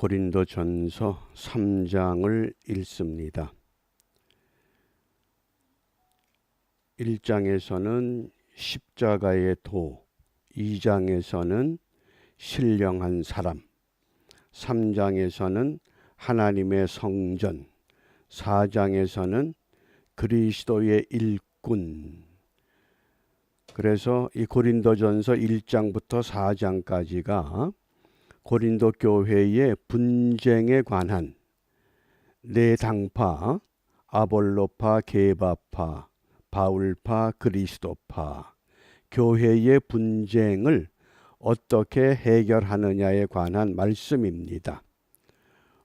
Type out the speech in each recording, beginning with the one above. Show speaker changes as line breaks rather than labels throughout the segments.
고린도 전서 3장을 읽습니다. 1장에서는 십자가의 도, 2장에서는 신령한 사람, 3장에서는 하나님의 성전, 4장에서는 그리스도의 일꾼. 그래서 이 고린도전서 1장부터 4장까지가 고린도 교회의 분쟁에 관한 네 당파 아볼로파 게바파 바울파 그리스도파 교회의 분쟁을 어떻게 해결하느냐에 관한 말씀입니다.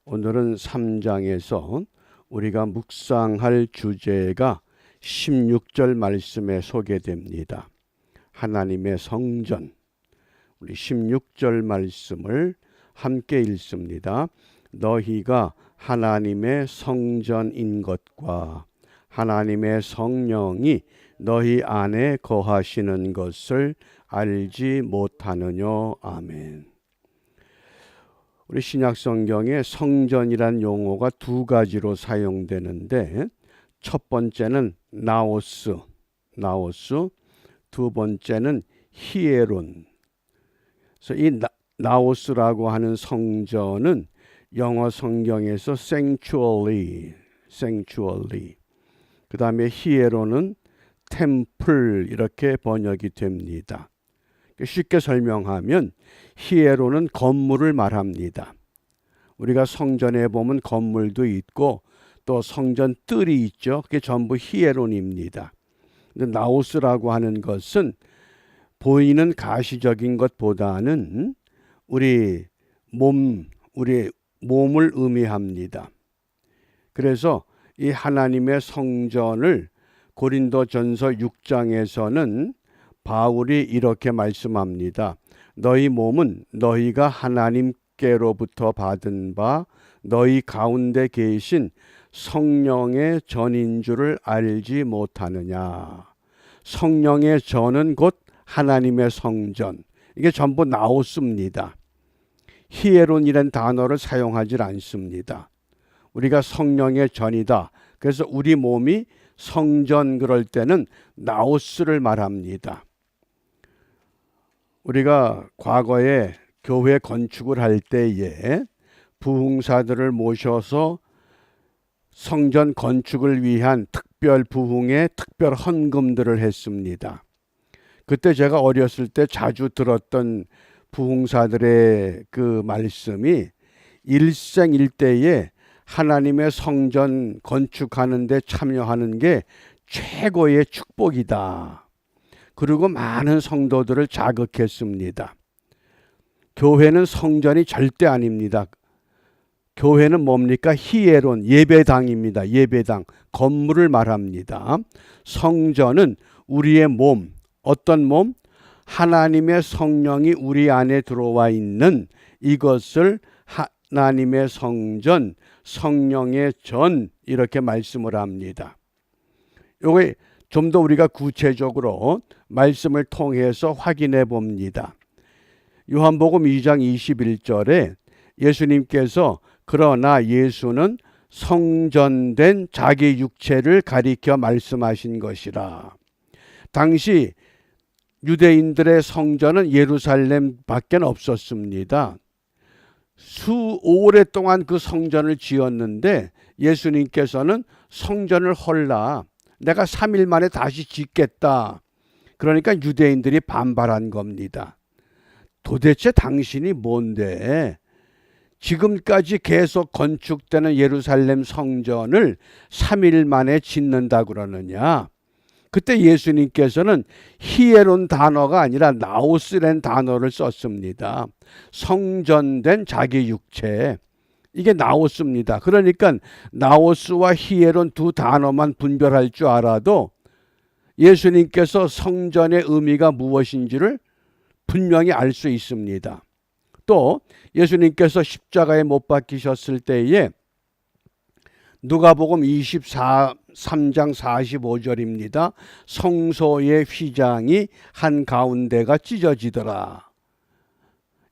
오늘은 3장에서 우리가 묵상할 주제가 16절 말씀에 소개됩니다. 하나님의 성전. 우리 16절 말씀을 함께 읽습니다. 너희가 하나님의 성전인 것과 하나님의 성령이 너희 안에 거하시는 것을 알지 못하느뇨. 아멘. 우리 신약 성경에 성전이란 용어가 두 가지로 사용되는데 첫 번째는 나오스, 나오스, 두 번째는 히에론. 그래서 이 나, 나오스라고 하는 성전은 영어 성경에서 sanctuary, sanctuary. 그 다음에 히에로는 템플 이렇게 번역이 됩니다. 쉽게 설명하면 히에로는 건물을 말합니다. 우리가 성전에 보면 건물도 있고 또 성전 뜰이 있죠. 그게 전부 히에론입니다. 근데 나우스라고 하는 것은 보이는 가시적인 것보다는 우리 몸, 우리 몸을 의미합니다. 그래서 이 하나님의 성전을 고린도 전서 6장에서는 바울이 이렇게 말씀합니다. 너희 몸은 너희가 하나님께로부터 받은 바 너희 가운데 계신 성령의 전인 줄을 알지 못하느냐. 성령의 전은 곧 하나님의 성전. 이게 전부 나오습니다. 히에론이란 단어를 사용하지 않습니다. 우리가 성령의 전이다. 그래서 우리 몸이 성전 그럴 때는 나오스를 말합니다. 우리가 과거에 교회 건축을 할 때에 부흥사들을 모셔서 성전 건축을 위한 특별 부흥에 특별 헌금들을 했습니다. 그때 제가 어렸을 때 자주 들었던 부흥사들의 그 말씀이 일생일대에 하나님의 성전 건축하는 데 참여하는 게 최고의 축복이다. 그리고 많은 성도들을 자극했습니다. 교회는 성전이 절대 아닙니다. 교회는 뭡니까? 히에론, 예배당입니다. 예배당. 건물을 말합니다. 성전은 우리의 몸, 어떤 몸? 하나님의 성령이 우리 안에 들어와 있는 이것을 하나님의 성전, 성령의 전 이렇게 말씀을 합니다. 요게 좀 더 우리가 구체적으로 말씀을 통해서 확인해 봅니다. 요한복음 2장 21절에 예수님께서 그러나 예수는 성전된 자기 육체를 가리켜 말씀하신 것이라. 당시 유대인들의 성전은 예루살렘 밖에 없었습니다. 수 오랫동안 그 성전을 지었는데 예수님께서는 성전을 헐라 내가 3일 만에 다시 짓겠다. 그러니까 유대인들이 반발한 겁니다. 도대체 당신이 뭔데 지금까지 계속 건축되는 예루살렘 성전을 3일 만에 짓는다 그러느냐? 그때 예수님께서는 히에론 단어가 아니라 나오스란 단어를 썼습니다. 성전된 자기 육체. 이게 나오스입니다. 그러니까 나오스와 히에론 두 단어만 분별할 줄 알아도 예수님께서 성전의 의미가 무엇인지를 분명히 알 수 있습니다. 또 예수님께서 십자가에 못 박히셨을 때에 누가복음 24 3장 45절입니다. 성소의 휘장이 한 가운데가 찢어지더라.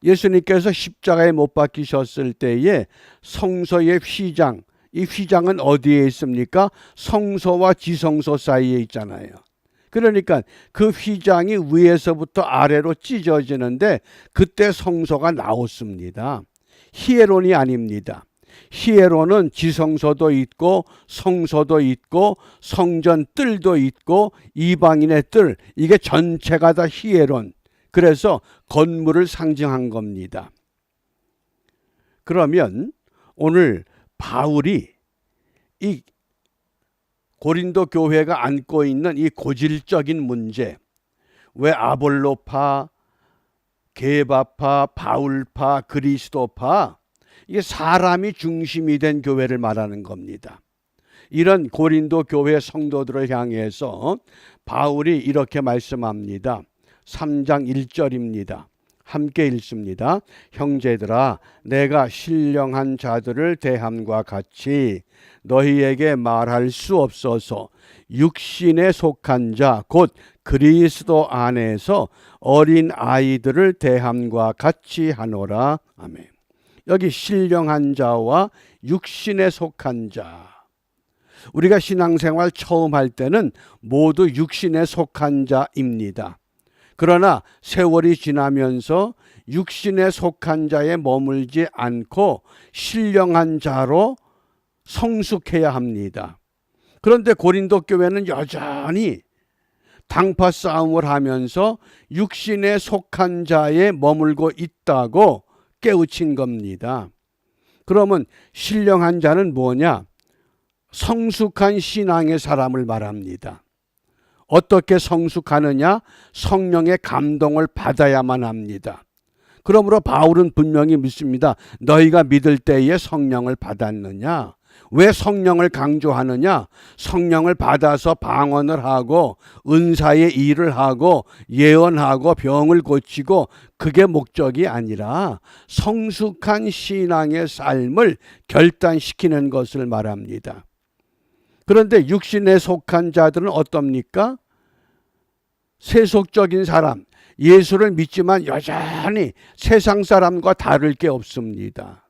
예수님께서 십자가에 못 박히셨을 때에 성소의 휘장, 이 휘장은 어디에 있습니까? 성소와 지성소 사이에 있잖아요. 그러니까 그 휘장이 위에서부터 아래로 찢어지는데 그때 성소가 나왔습니다. 히에론이 아닙니다. 히에론은 지성소도 있고 성소도 있고 성전 뜰도 있고 이방인의 뜰 이게 전체가 다 히에론. 그래서 건물을 상징한 겁니다. 그러면 오늘 바울이 이 고린도 교회가 안고 있는 이 고질적인 문제 왜 아볼로파, 게바파, 바울파, 그리스도파 이게 사람이 중심이 된 교회를 말하는 겁니다. 이런 고린도 교회 성도들을 향해서 바울이 이렇게 말씀합니다. 3장 1절입니다. 함께 읽습니다. 형제들아, 내가 신령한 자들을 대함과 같이 너희에게 말할 수 없어서 육신에 속한 자, 곧 그리스도 안에서 어린 아이들을 대함과 같이 하노라. 아멘. 여기 신령한 자와 육신에 속한 자. 우리가 신앙생활 처음 할 때는 모두 육신에 속한 자입니다. 그러나 세월이 지나면서 육신에 속한 자에 머물지 않고 신령한 자로 성숙해야 합니다. 그런데 고린도 교회는 여전히 당파 싸움을 하면서 육신에 속한 자에 머물고 있다고 깨우친 겁니다. 그러면 신령한 자는 뭐냐? 성숙한 신앙의 사람을 말합니다. 어떻게 성숙하느냐? 성령의 감동을 받아야만 합니다. 그러므로 바울은 분명히 묻습니다. 너희가 믿을 때에 성령을 받았느냐? 왜 성령을 강조하느냐? 성령을 받아서 방언을 하고 은사의 일을 하고 예언하고 병을 고치고 그게 목적이 아니라 성숙한 신앙의 삶을 결단시키는 것을 말합니다. 그런데 육신에 속한 자들은 어떻습니까? 세속적인 사람, 예수를 믿지만 여전히 세상 사람과 다를 게 없습니다.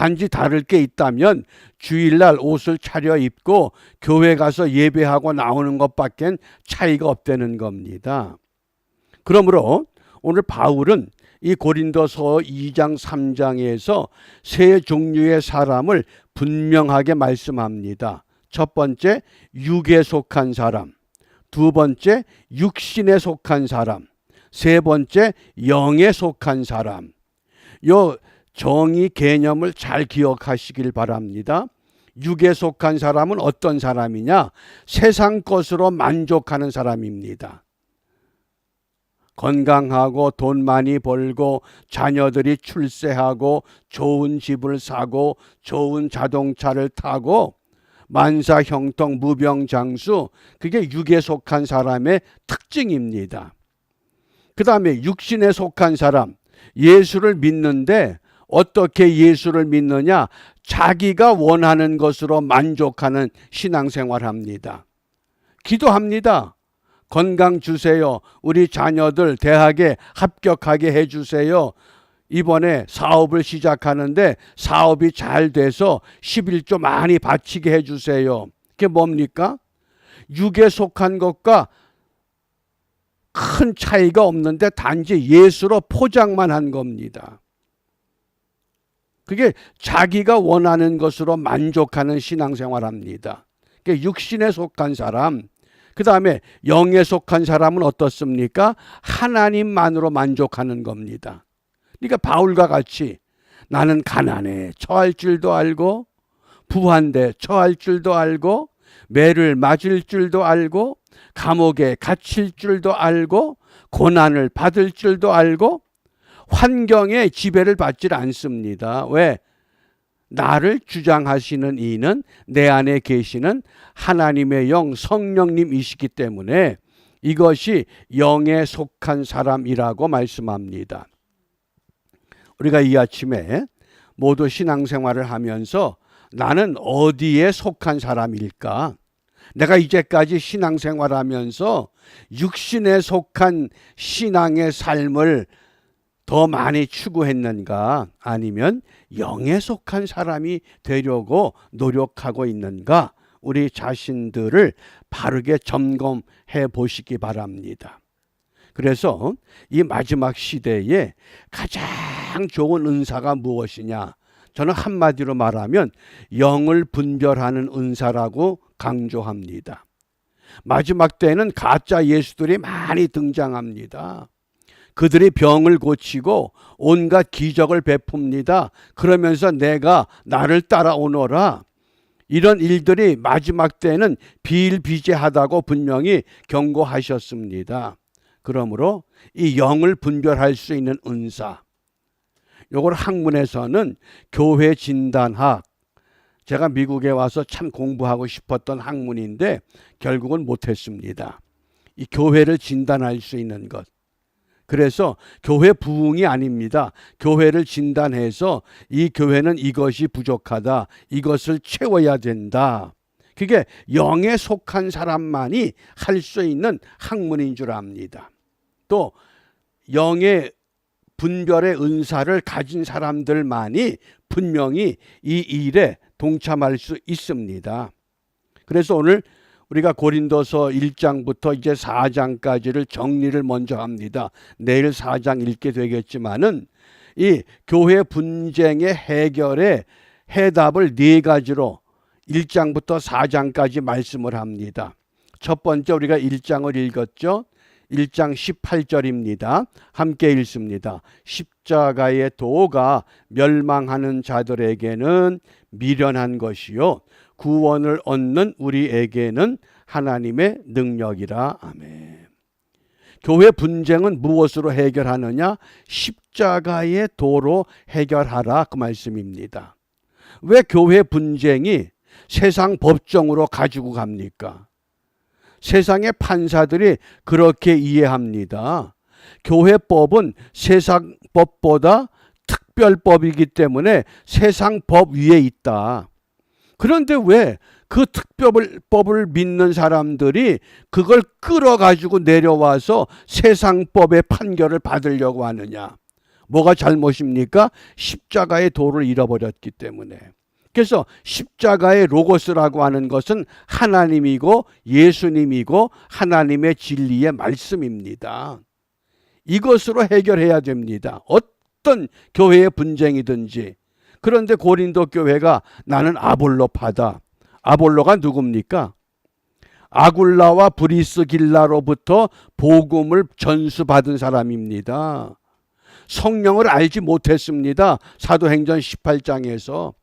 단지 다를 게 있다면 주일날 옷을 차려 입고 교회 가서 예배하고 나오는 것밖엔 차이가 없다는 겁니다. 그러므로 오늘 바울은 이 고린도서 2장 3장에서 세 종류의 사람을 분명하게 말씀합니다. 첫 번째 육에 속한 사람, 두 번째 육신에 속한 사람, 세 번째 영에 속한 사람. 요 정의 개념을 잘 기억하시길 바랍니다. 육에 속한 사람은 어떤 사람이냐? 세상 것으로 만족하는 사람입니다. 건강하고 돈 많이 벌고 자녀들이 출세하고 좋은 집을 사고 좋은 자동차를 타고 만사 형통 무병장수 그게 육에 속한 사람의 특징입니다. 그 다음에 육신에 속한 사람 예수를 믿는데 어떻게 예수를 믿느냐 자기가 원하는 것으로 만족하는 신앙생활 합니다. 기도합니다. 건강 주세요. 우리 자녀들 대학에 합격하게 해주세요. 이번에 사업을 시작하는데 사업이 잘 돼서 11조 많이 바치게 해주세요. 그게 뭡니까? 육에 속한 것과 큰 차이가 없는데 단지 예수로 포장만 한 겁니다. 그게 자기가 원하는 것으로 만족하는 신앙생활 합니다. 그게 육신에 속한 사람, 그 다음에 영에 속한 사람은 어떻습니까? 하나님만으로 만족하는 겁니다. 그러니까 바울과 같이 나는 가난에 처할 줄도 알고 부한데 처할 줄도 알고 매를 맞을 줄도 알고 감옥에 갇힐 줄도 알고 고난을 받을 줄도 알고 환경에 지배를 받지 않습니다. 왜? 나를 주장하시는 이는 내 안에 계시는 하나님의 영 성령님이시기 때문에 이것이 영에 속한 사람이라고 말씀합니다. 우리가 이 아침에 모두 신앙생활을 하면서 나는 어디에 속한 사람일까? 내가 이제까지 신앙생활 하면서 육신에 속한 신앙의 삶을 더 많이 추구했는가 아니면 영에 속한 사람이 되려고 노력하고 있는가 우리 자신들을 바르게 점검해 보시기 바랍니다. 그래서 이 마지막 시대에 가장 좋은 은사가 무엇이냐? 저는 한마디로 말하면 영을 분별하는 은사라고 강조합니다. 마지막 때는 가짜 예수들이 많이 등장합니다. 그들이 병을 고치고 온갖 기적을 베풉니다. 그러면서 내가 나를 따라오너라. 이런 일들이 마지막 때는 비일비재하다고 분명히 경고하셨습니다. 그러므로 이 영을 분별할 수 있는 은사. 요걸 학문에서는 교회 진단학. 제가 미국에 와서 참 공부하고 싶었던 학문인데 결국은 못했습니다. 이 교회를 진단할 수 있는 것. 그래서 교회 부흥이 아닙니다. 교회를 진단해서 이 교회는 이것이 부족하다. 이것을 채워야 된다. 그게 영에 속한 사람만이 할 수 있는 학문인 줄 압니다. 또 영의 분별의 은사를 가진 사람들만이 분명히 이 일에 동참할 수 있습니다. 그래서 오늘 우리가 고린도서 1장부터 이제 4장까지를 정리를 먼저 합니다. 내일 4장 읽게 되겠지만은 이 교회 분쟁의 해결의 해답을 네 가지로 1장부터 4장까지 말씀을 합니다. 첫 번째 우리가 1장을 읽었죠. 1장 18절입니다. 함께 읽습니다. 십자가의 도가 멸망하는 자들에게는 미련한 것이요 구원을 얻는 우리에게는 하나님의 능력이라. 아멘. 교회 분쟁은 무엇으로 해결하느냐? 십자가의 도로 해결하라 그 말씀입니다. 왜 교회 분쟁이 세상 법정으로 가지고 갑니까? 세상의 판사들이 그렇게 이해합니다. 교회법은 세상 법보다 특별법이기 때문에 세상 법 위에 있다. 그런데 왜 그 특별법을 믿는 사람들이 그걸 끌어가지고 내려와서 세상 법의 판결을 받으려고 하느냐? 뭐가 잘못입니까? 십자가의 도를 잃어버렸기 때문에. 그래서 십자가의 로고스라고 하는 것은 하나님이고 예수님이고 하나님의 진리의 말씀입니다. 이것으로 해결해야 됩니다. 어떤 교회의 분쟁이든지. 그런데 고린도 교회가 나는 아볼로파다. 아볼로가 누굽니까? 아굴라와 브리스길라로부터 복음을 전수받은 사람입니다. 성령을 알지 못했습니다. 사도행전 18장에서.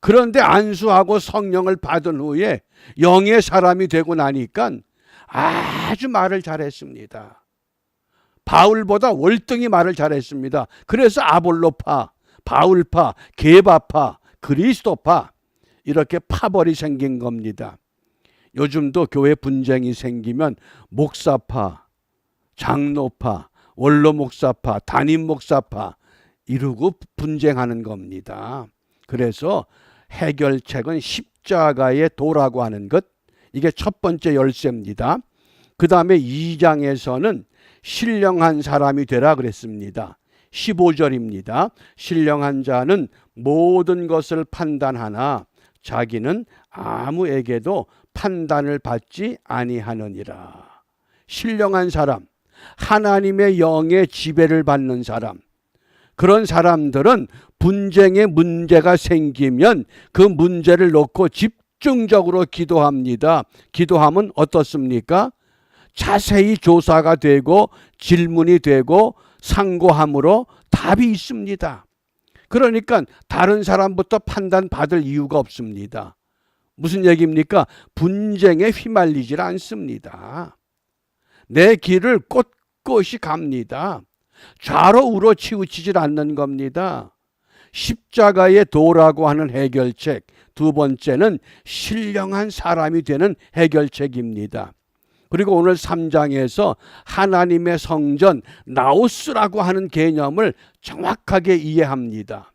그런데 안수하고 성령을 받은 후에 영의 사람이 되고 나니까 아주 말을 잘했습니다. 바울보다 월등히 말을 잘했습니다. 그래서 아볼로파, 바울파, 게바파, 그리스도파 이렇게 파벌이 생긴 겁니다. 요즘도 교회 분쟁이 생기면 목사파, 장로파, 원로 목사파, 담임 목사파 이러고 분쟁하는 겁니다. 그래서 해결책은 십자가의 도라고 하는 것. 이게 첫 번째 열쇠입니다. 그 다음에 2장에서는 신령한 사람이 되라 그랬습니다. 15절입니다. 신령한 자는 모든 것을 판단하나 자기는 아무에게도 판단을 받지 아니하느니라. 신령한 사람, 하나님의 영의 지배를 받는 사람, 그런 사람들은 분쟁의 문제가 생기면 그 문제를 놓고 집중적으로 기도합니다. 기도하면 어떻습니까? 자세히 조사가 되고 질문이 되고 상고함으로 답이 있습니다. 그러니까 다른 사람부터 판단받을 이유가 없습니다. 무슨 얘기입니까? 분쟁에 휘말리질 않습니다. 내 길을 꼿꼿이 갑니다. 좌로 우로 치우치질 않는 겁니다. 십자가의 도라고 하는 해결책. 두 번째는 신령한 사람이 되는 해결책입니다. 그리고 오늘 3장에서 하나님의 성전 나우스라고 하는 개념을 정확하게 이해합니다.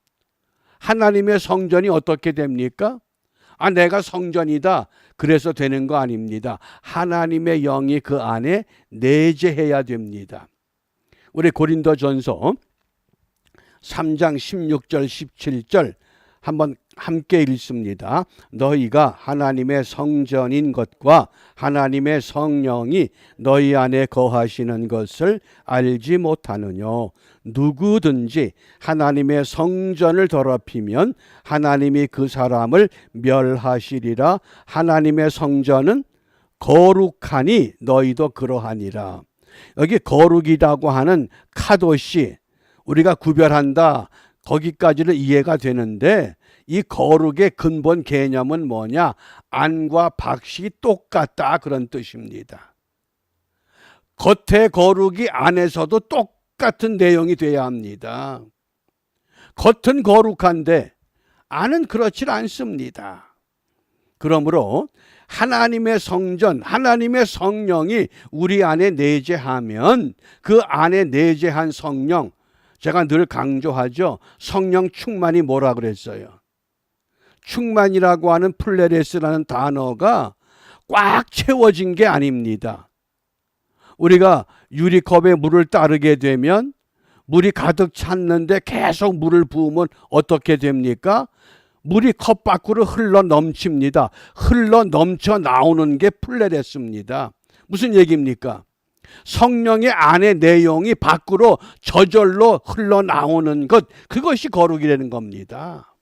하나님의 성전이 어떻게 됩니까? 아, 내가 성전이다. 그래서 되는 거 아닙니다. 하나님의 영이 그 안에 내재해야 됩니다. 우리 고린도 전서 3장 16절 17절 한번 함께 읽습니다. 너희가 하나님의 성전인 것과 하나님의 성령이 너희 안에 거하시는 것을 알지 못하느냐. 누구든지 하나님의 성전을 더럽히면 하나님이 그 사람을 멸하시리라. 하나님의 성전은 거룩하니 너희도 그러하니라. 여기 거룩이라고 하는 카도시 우리가 구별한다. 거기까지는 이해가 되는데 이 거룩의 근본 개념은 뭐냐? 안과 박이 똑같다 그런 뜻입니다. 겉의 거룩이 안에서도 똑같은 내용이 돼야 합니다. 겉은 거룩한데 안은 그렇지 않습니다. 그러므로 하나님의 성전, 하나님의 성령이 우리 안에 내재하면 그 안에 내재한 성령, 제가 늘 강조하죠. 성령 충만이 뭐라 그랬어요? 충만이라고 하는 플레레스라는 단어가 꽉 채워진 게 아닙니다. 우리가 유리컵에 물을 따르게 되면 물이 가득 찼는데 계속 물을 부으면 어떻게 됩니까? 물이 컵 밖으로 흘러 넘칩니다. 흘러 넘쳐 나오는 게 플레레스입니다. 무슨 얘기입니까? 성령의 안의 내용이 밖으로 저절로 흘러나오는 것, 그것이 거룩이라는 겁니다.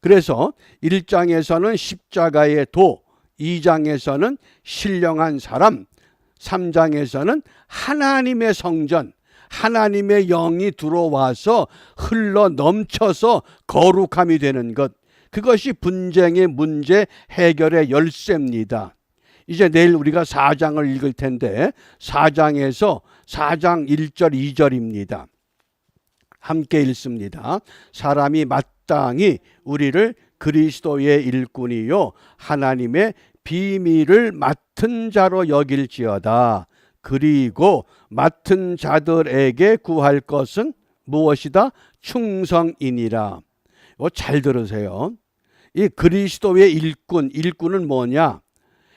그래서 1장에서는 십자가의 도, 2장에서는 신령한 사람, 3장에서는 하나님의 성전, 하나님의 영이 들어와서 흘러 넘쳐서 거룩함이 되는 것. 그것이 분쟁의 문제 해결의 열쇠입니다. 이제 내일 우리가 4장을 읽을 텐데 4장에서 4장 1절 2절입니다. 함께 읽습니다. 사람이 마땅히 우리를 그리스도의 일꾼이요 하나님의 비밀을 맡은 자로 여길지어다. 그리고 맡은 자들에게 구할 것은 무엇이다? 충성이니라. 이거 잘 들으세요. 이 그리스도의 일꾼, 일꾼은 뭐냐?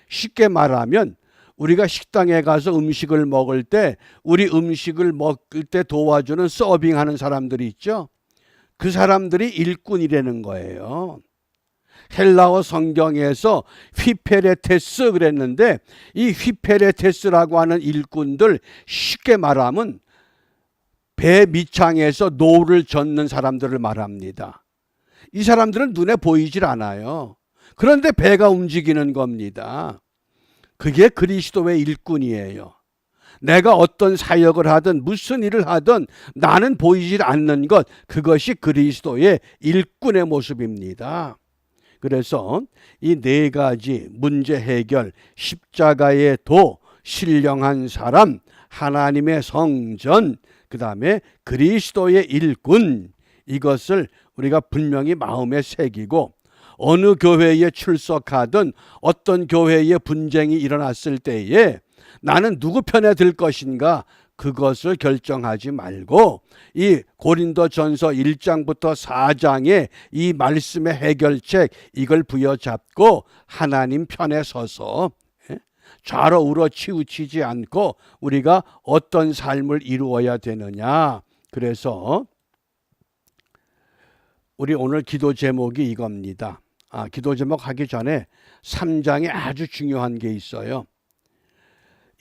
쉽게 말하면 우리가 식당에 가서 음식을 먹을 때 우리 음식을 먹을 때 도와주는 서빙하는 사람들이 있죠. 그 사람들이 일꾼이라는 거예요. 헬라어 성경에서 휘페레테스 그랬는데 이 휘페레테스라고 하는 일꾼들 쉽게 말하면 배 밑창에서 노를 젓는 사람들을 말합니다. 이 사람들은 눈에 보이질 않아요. 그런데 배가 움직이는 겁니다. 그게 그리스도의 일꾼이에요. 내가 어떤 사역을 하든 무슨 일을 하든 나는 보이질 않는 것, 그것이 그리스도의 일꾼의 모습입니다. 그래서 이 네 가지 문제 해결, 십자가의 도, 신령한 사람, 하나님의 성전, 그 다음에 그리스도의 일꾼, 이것을 우리가 분명히 마음에 새기고 어느 교회에 출석하든 어떤 교회에 분쟁이 일어났을 때에 나는 누구 편에 들 것인가 그것을 결정하지 말고 이 고린도 전서 1장부터 4장의 이 말씀의 해결책 이걸 부여잡고 하나님 편에 서서 예? 좌로 우로 치우치지 않고 우리가 어떤 삶을 이루어야 되느냐. 그래서 우리 오늘 기도 제목이 이겁니다. 아, 기도 제목 하기 전에 3장에 아주 중요한 게 있어요.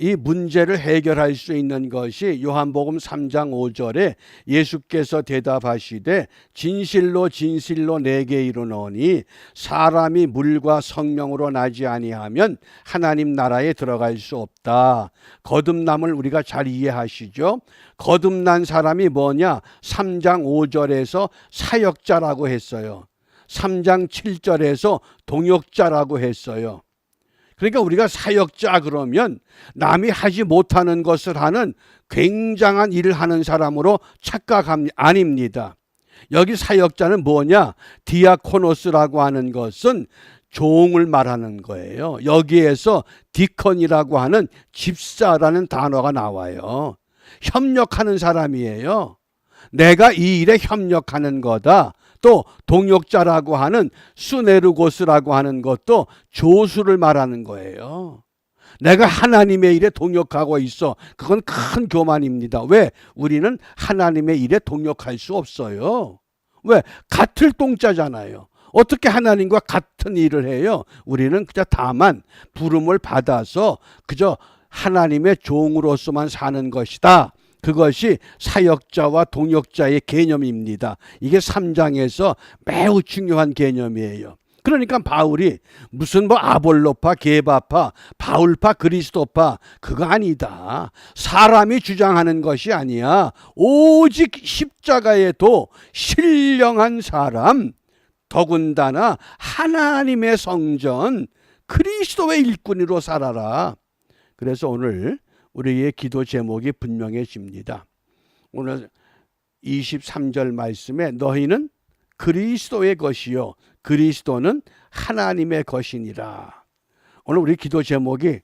이 문제를 해결할 수 있는 것이 요한복음 3장 5절에 예수께서 대답하시되 진실로 진실로 내게 이르노니 사람이 물과 성령으로 나지 아니하면 하나님 나라에 들어갈 수 없다. 거듭남을 우리가 잘 이해하시죠? 거듭난 사람이 뭐냐? 3장 5절에서 사역자라고 했어요. 3장 7절에서 동역자라고 했어요. 그러니까 우리가 사역자 그러면 남이 하지 못하는 것을 하는 굉장한 일을 하는 사람으로 착각함 아닙니다. 여기 사역자는 뭐냐? 디아코노스라고 하는 것은 종을 말하는 거예요. 여기에서 디컨이라고 하는 집사라는 단어가 나와요. 협력하는 사람이에요. 내가 이 일에 협력하는 거다. 또 동역자라고 하는 수네르고스라고 하는 것도 조수를 말하는 거예요. 내가 하나님의 일에 동역하고 있어. 그건 큰 교만입니다. 왜? 우리는 하나님의 일에 동역할 수 없어요. 왜? 같을 동자잖아요. 어떻게 하나님과 같은 일을 해요? 우리는 그저 다만 부름을 받아서 그저 하나님의 종으로서만 사는 것이다. 그것이 사역자와 동역자의 개념입니다. 이게 3장에서 매우 중요한 개념이에요. 그러니까 바울이 무슨 뭐 아볼로파, 게바파, 바울파, 그리스도파 그거 아니다. 사람이 주장하는 것이 아니야. 오직 십자가에도 신령한 사람, 더군다나 하나님의 성전 그리스도의 일꾼으로 살아라. 그래서 오늘 우리의 기도 제목이 분명해집니다. 오늘 23절 말씀에 너희는 그리스도의 것이요 그리스도는 하나님의 것이니라. 오늘 우리 기도 제목이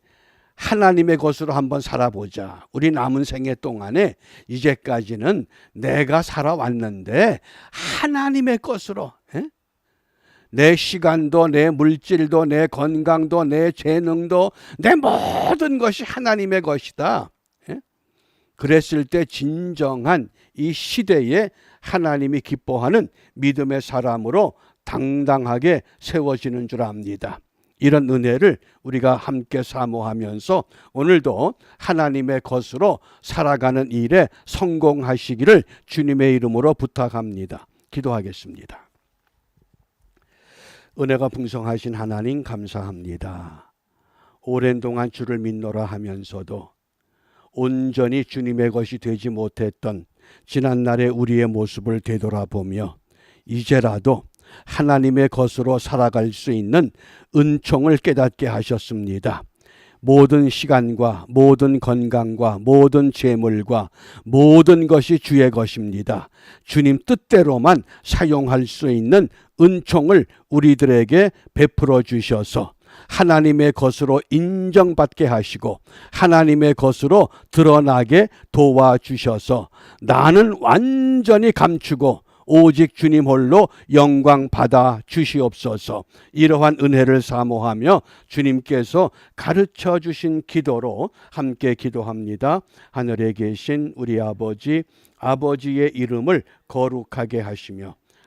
하나님의 것으로 한번 살아보자. 우리 남은 생애 동안에 이제까지는 내가 살아왔는데 하나님의 것으로 에? 내 시간도 내 물질도 내 건강도 내 재능도 내 모든 것이 하나님의 것이다. 예? 그랬을 때 진정한 이 시대에 하나님이 기뻐하는 믿음의 사람으로 당당하게 세워지는 줄 압니다. 이런 은혜를 우리가 함께 사모하면서 오늘도 하나님의 것으로 살아가는 일에 성공하시기를 주님의 이름으로 부탁합니다. 기도하겠습니다. 은혜가 풍성하신 하나님 감사합니다. 오랜 동안 주를 믿노라 하면서도 온전히 주님의 것이 되지 못했던 지난날의 우리의 모습을 되돌아보며 이제라도 하나님의 것으로 살아갈 수 있는 은총을 깨닫게 하셨습니다. 모든 시간과 모든 건강과 모든 재물과 모든 것이 주의 것입니다. 주님 뜻대로만 사용할 수 있는 은총을 우리들에게 베풀어 주셔서 하나님의 것으로 인정받게 하시고 하나님의 것으로 드러나게 도와주셔서 나는 완전히 감추고 오직 주님 홀로 영광 받아 주시옵소서. 이러한 은혜를 사모하며 주님께서 가르쳐 주신 기도로 함께 기도합니다. 하늘에 계신 우리 아버지, 아버지의 이름을 거룩하게 하시며